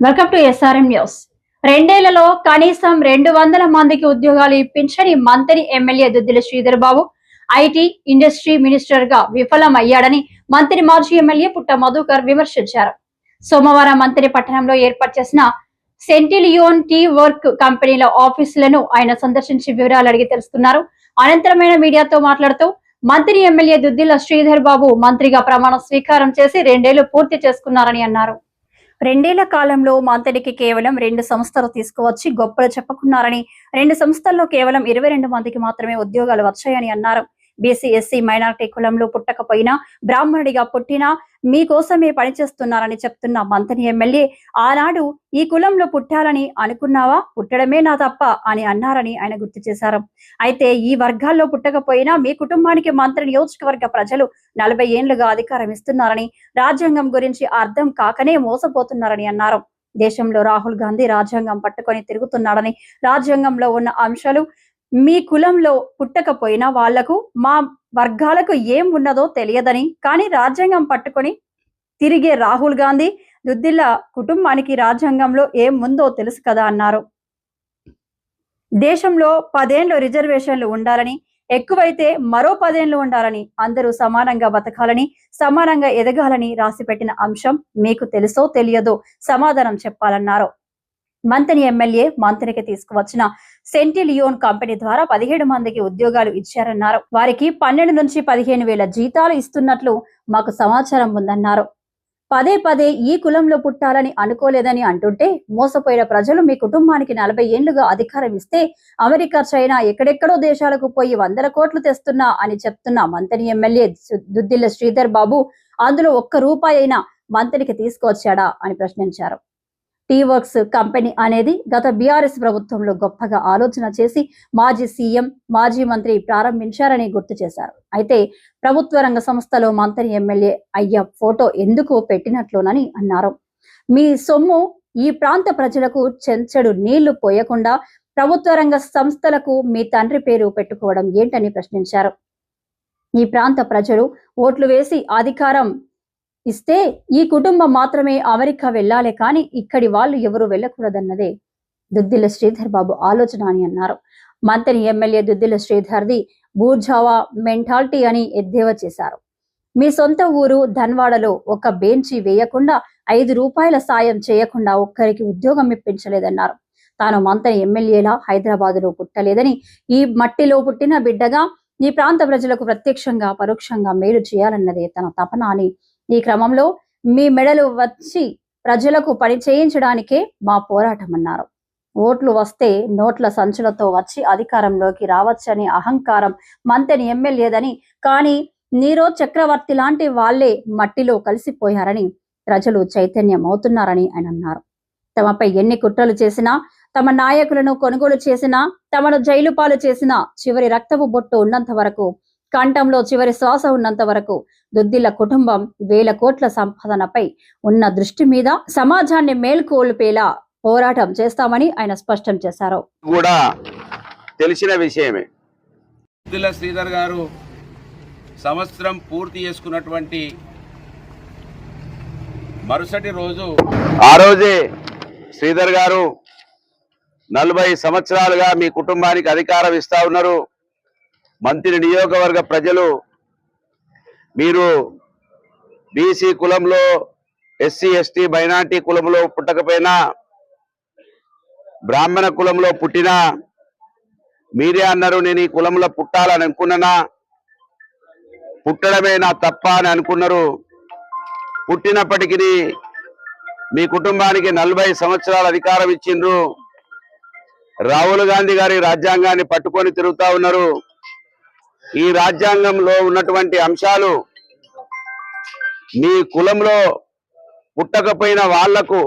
Welcome to SRM news రెండేళ్ళలో కనీసం రెండు వందల మందికి ఉద్యోగాలు ఇప్పించని మంత్రి MLA Duddilla Sridhar Babu IT industry మినిస్టర్గా విఫలం అయ్యాడని మంత్రి మాజీ ఎమ్మెల్యే పుట్ట మధుకర్ విమర్శించారు. సోమవారం మంత్రి పట్టణంలో ఏర్పాటు చేసిన సెంటిలియోన్ టీ వర్క్ కంపెనీల ఆఫీసులను ఆయన సందర్శించి వివరాలు అడిగి తెలుసుకున్నారు. అనంతరమైన మీడియాతో మాట్లాడుతూ మంత్రి ఎమ్మెల్యే దుద్దిల శ్రీధర్ బాబు మంత్రిగా ప్రమాణ స్వీకారం చేసి రెండేళ్ళు పూర్తి చేసుకున్నారని అన్నారు. రెండేళ్ళ కాలంలో మంత్రికి కేవలం రెండు సంస్థలు తీసుకువచ్చి గొప్పలు చెప్పుకున్నారని రెండు సంస్థల్లో కేవలం ఇరవై రెండు మందికి మాత్రమే ఉద్యోగాలు వచ్చాయని అన్నారు. బీసీ ఎస్సీ మైనార్టీ కులంలో పుట్టకపోయినా బ్రాహ్మణుడిగా పుట్టినా మీకోసమే పనిచేస్తున్నారని చెప్తున్న మంత్రి ఎమ్మెల్యే ఆనాడు ఈ కులంలో పుట్టాలని అనుకున్నావా? పుట్టడమే నా తప్ప అని అన్నారని ఆయన గుర్తు చేశారు. అయితే ఈ వర్గాల్లో పుట్టకపోయినా మీ కుటుంబానికి మంత్రి నియోజకవర్గ ప్రజలు నలభై ఏండ్లుగా అధికారం ఇస్తున్నారని రాజ్యాంగం గురించి అర్థం కాకనే మోసపోతున్నారని అన్నారు. దేశంలో రాహుల్ గాంధీ రాజ్యాంగం పట్టుకొని తిరుగుతున్నాడని రాజ్యాంగంలో ఉన్న అంశాలు మీ కులంలో పుట్టకపోయినా వాళ్ళకు మా వర్గాలకు ఏం ఉన్నదో తెలియదని కానీ రాజ్యాంగం పట్టుకొని తిరిగే రాహుల్ గాంధీ దుద్దిల్లా కుటుంబానికి రాజ్యాంగంలో ఏం ఉందో తెలుసు కదా అన్నారు. దేశంలో పదేండ్లు రిజర్వేషన్లు ఉండాలని ఎక్కువైతే మరో పదేండ్లు ఉండాలని అందరూ సమానంగా బతకాలని సమానంగా ఎదగాలని రాసిపెట్టిన అంశం మీకు తెలుసో తెలియదో సమాధానం చెప్పాలన్నారు. మంతని ఎమ్మెల్యే మంత్రికి తీసుకువచ్చిన సెంటిలియోన్ కంపెనీ ద్వారా పదిహేడు మందికి ఉద్యోగాలు ఇచ్చారన్నారు. వారికి పన్నెండు నుంచి పదిహేను వేల జీతాలు ఇస్తున్నట్లు మాకు సమాచారం ఉందన్నారు. పదే పదే ఈ కులంలో పుట్టాలని అనుకోలేదని అంటుంటే మోసపోయిన ప్రజలు మీ కుటుంబానికి నలభై ఏళ్ళుగా అధికారం ఇస్తే అమెరికా చైనా ఎక్కడెక్కడో దేశాలకు పోయి వందల కోట్లు తెస్తున్నా అని చెప్తున్న మంత్రి ఎమ్మెల్యే దుద్దిల్ల శ్రీధర్ బాబు అందులో ఒక్క రూపాయి అయినా మంత్రికి తీసుకొచ్చాడా అని ప్రశ్నించారు. టీ వర్క్స్ కంపెనీ అనేది గత బీఆర్ఎస్ ప్రభుత్వంలో గొప్పగా ఆలోచన చేసి మాజీ సీఎం మాజీ మంత్రి ప్రారంభించారని గుర్తు చేశారు. అయితే ప్రభుత్వ రంగ సంస్థలో మంత్రి ఎమ్మెల్యే అయ్య ఫోటో ఎందుకు పెట్టినట్లునని అన్నారు. మీ సొమ్ము ఈ ప్రాంత ప్రజలకు చెంచడు నీళ్ళు పోయకుండా ప్రభుత్వ రంగ సంస్థలకు మీ తండ్రి పేరు పెట్టుకోవడం ఏంటని ప్రశ్నించారు. ఈ ప్రాంత ప్రజలు ఓట్లు వేసి అధికారం ఇస్తే ఈ కుటుంబం మాత్రమే అమెరికా వెళ్ళాలి కానీ ఇక్కడి వాళ్ళు ఎవరు వెళ్ళకూడదన్నదే. దుద్దిల శ్రీధర్ బాబు ఆలోచన అని అన్నారు. మంత్రి ఎమ్మెల్యే దుద్దిల శ్రీధర్ది బూర్జావా మెంటాలిటీ అని ఎద్దేవా చేశారు. మీ సొంత ఊరు ధన్వాడలో ఒక బెంచి వేయకుండా ఐదు రూపాయల సాయం చేయకుండా ఒక్కరికి ఉద్యోగం ఇప్పించలేదన్నారు. తాను మంత్రి ఎమ్మెల్యేలా హైదరాబాదులో పుట్టలేదని ఈ మట్టిలో పుట్టిన బిడ్డగా ఈ ప్రాంత ప్రజలకు ప్రత్యక్షంగా పరోక్షంగా మేలు చేయాలన్నదే తన తపన అని ఈ క్రమంలో మీ మెడలు వచ్చి ప్రజలకు పని చేయించడానికే మా పోరాటం అన్నారు ఓట్లు వస్తే నోట్ల సంచులతో వచ్చి అధికారంలోకి రావచ్చని అహంకారం మంతెని ఎమ్మెల్యేదని కానీ నీరో చక్రవర్తి లాంటి వాళ్ళే మట్టిలో కలిసిపోయారని ప్రజలు చైతన్యం అవుతున్నారని ఆయన అన్నారు. తమపై ఎన్ని కుట్రలు చేసినా తమ నాయకులను కొనుగోలు చేసినా తమను జైలు పాలు చేసినా చివరి రక్తపు బొట్టు ఉన్నంత వరకు కంఠంలో చివరి శ్వాస ఉన్నంత వరకు దుద్దిల కుటుంబం వేల కోట్ల సంపాదనపై ఉన్న దృష్టి మీద సమాజాన్ని మేల్కొల్పేలా పోరాటం చేస్తామని ఆయన స్పష్టం చేశారు. కూడా తెలిసిన విషయమే. ముద్దుల శ్రీధర్ గారు సంవత్సరం పూర్తి చేసుకున్నటువంటి మరుసటి రోజు ఆ రోజే శ్రీధర్ గారు నలభై సంవత్సరాలుగా మీ కుటుంబానికి అధికారం ఇస్తా ఉన్నారు. మంత్రి నియోజకవర్గ ప్రజలు మీరు బీసీ కులంలో ఎస్సీ ఎస్టీ మైనార్టీ కులంలో పుట్టకపోయినా బ్రాహ్మణ కులంలో పుట్టినా మీరే అన్నారు నేను ఈ కులంలో పుట్టాలని అనుకున్నానా? పుట్టడమే నా తప్ప అని అనుకున్నారు. పుట్టినప్పటికీ మీ కుటుంబానికి నలభై సంవత్సరాల అధికారం ఇచ్చిండ్రు. రాహుల్ గాంధీ గారి రాజ్యాంగాన్ని పట్టుకొని తిరుగుతా ఉన్నారు. ఈ రాజ్యాంగంలో ఉన్నటువంటి అంశాలు మీ కులంలో పుట్టకపోయిన వాళ్ళకు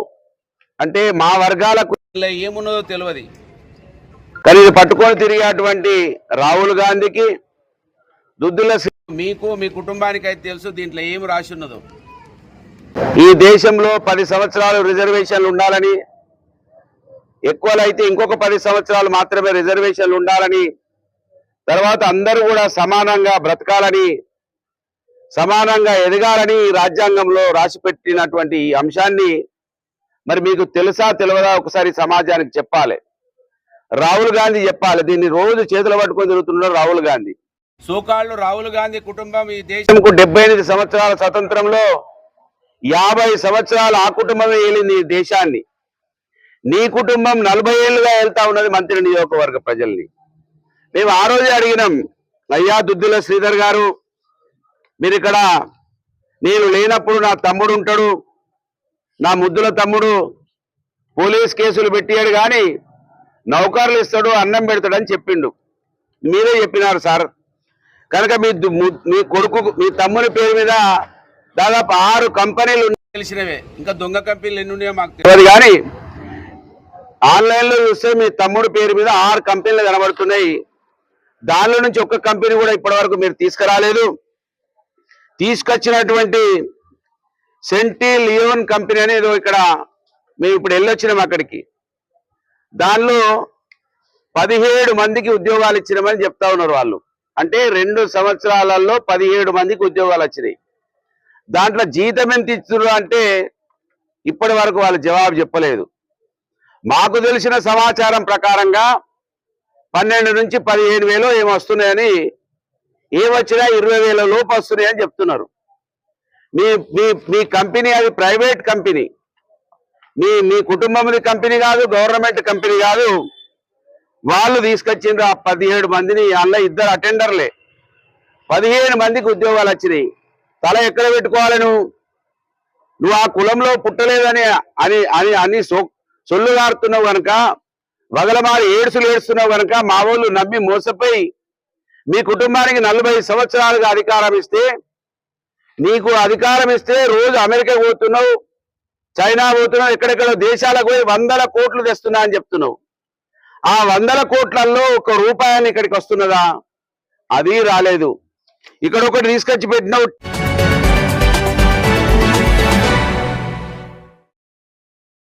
అంటే మా వర్గాలకు ఏమున్నదో తెలియదు కానీ ఇది పట్టుకొని తిరిగేటువంటి రాహుల్ గాంధీకి దుద్దుల మీకు మీ కుటుంబానికి అయితే తెలుసు దీంట్లో ఏమి రాసి ఉన్నదో ఈ దేశంలో పది సంవత్సరాలు రిజర్వేషన్లు ఉండాలని ఎక్కువలైతే ఇంకొక పది సంవత్సరాలు మాత్రమే రిజర్వేషన్లు ఉండాలని తర్వాత అందరూ కూడా సమానంగా బ్రతకాలని సమానంగా ఎదగాలని రాజ్యాంగంలో రాసిపెట్టినటువంటి ఈ అంశాన్ని మరి మీకు తెలుసా తెలియదా ఒకసారి సమాజానికి చెప్పాలి. రాహుల్ గాంధీ చెప్పాలి. దీన్ని రోజు చేతులు పట్టుకొని తిరుగుతున్నాడు రాహుల్ గాంధీ. సోకాళ్ళు రాహుల్ గాంధీ కుటుంబం ఈ దేశం దేశంకు డెబ్బై ఎనిమిది సంవత్సరాల స్వతంత్రంలో యాభై సంవత్సరాలు ఆ కుటుంబమే ఏలింది ఈ దేశాన్ని. నీ కుటుంబం నలభై ఏళ్ళుగా వెళ్తా ఉన్నది మంత్రి నియోజకవర్గ ప్రజల్ని. మేము ఆ రోజే అడిగినాం అయ్యా దుద్దుల శ్రీధర్ గారు మీరు ఇక్కడ నేను లేనప్పుడు నా తమ్ముడు ఉంటాడు నా ముద్దుల తమ్ముడు పోలీస్ కేసులు పెట్టాడు కానీ నౌకర్లు ఇస్తాడు అన్నం పెడతాడని చెప్పిండు. మీరే చెప్పినారు సార్. కనుక మీ ము- కొడుకు మీ తమ్ముని పేరు మీద దాదాపు ఆరు కంపెనీలు తెలిసినవే. ఇంకా దొంగ కంపెనీలు ఎన్ని ఉన్నాయో మాకు తెలియదు. కానీ ఆన్లైన్లో చూస్తే మీ తమ్ముడు పేరు మీద ఆరు కంపెనీలు కనబడుతున్నాయి. దానిలో నుంచి ఒక్క కంపెనీ కూడా ఇప్పటి వరకు మీరు తీసుకురాలేదు. తీసుకొచ్చినటువంటి సెంటీ లియోన్ కంపెనీ అనేది ఇక్కడ మేము ఇప్పుడు వెళ్ళొచ్చినాం అక్కడికి. దానిలో పదిహేడు మందికి ఉద్యోగాలు ఇచ్చినామని చెప్తా ఉన్నారు వాళ్ళు. అంటే రెండు సంవత్సరాలలో పదిహేడు మందికి ఉద్యోగాలు వచ్చినాయి. దాంట్లో జీతం ఎంత ఇస్తున్నారు అంటే ఇప్పటి వరకు వాళ్ళు జవాబు చెప్పలేదు. మాకు తెలిసిన సమాచారం ప్రకారంగా పన్నెండు నుంచి పదిహేను వేలు ఏమి వస్తున్నాయని ఏమొచ్చినా ఇరవై వేల లోపు వస్తున్నాయని చెప్తున్నారు. మీ మీ మీ కంపెనీ అది ప్రైవేట్ కంపెనీ. మీ మీ కుటుంబంది కంపెనీ కాదు గవర్నమెంట్ కంపెనీ కాదు. వాళ్ళు తీసుకొచ్చిండ్రు ఆ పదిహేడు మందిని అందులో ఇద్దరు అటెండర్లే. పదిహేను మందికి ఉద్యోగాలు వచ్చినాయి. తల ఎక్కడ పెట్టుకోవాలి నువ్వు? నువ్వు ఆ కులంలో పుట్టలేదని అని అని అని సో సొల్లు గారుతున్నావు కనుక వగలమారి ఏడుసులు ఏడుస్తున్నావు కనుక మా వాళ్ళు నమ్మి మోసపోయి మీ కుటుంబానికి నలభై సంవత్సరాలుగా అధికారం ఇస్తే నీకు అధికారం ఇస్తే రోజు అమెరికా పోతున్నావు చైనా పోతున్నావు ఎక్కడెక్కడ దేశాలకు పోయి వందల కోట్లు తెస్తున్నా అని చెప్తున్నావు. ఆ వందల కోట్లలో ఒక రూపాయని ఇక్కడికి వస్తున్నదా? అది రాలేదు. ఇక్కడ ఒకటి తీసుకొచ్చి పెట్టినావు.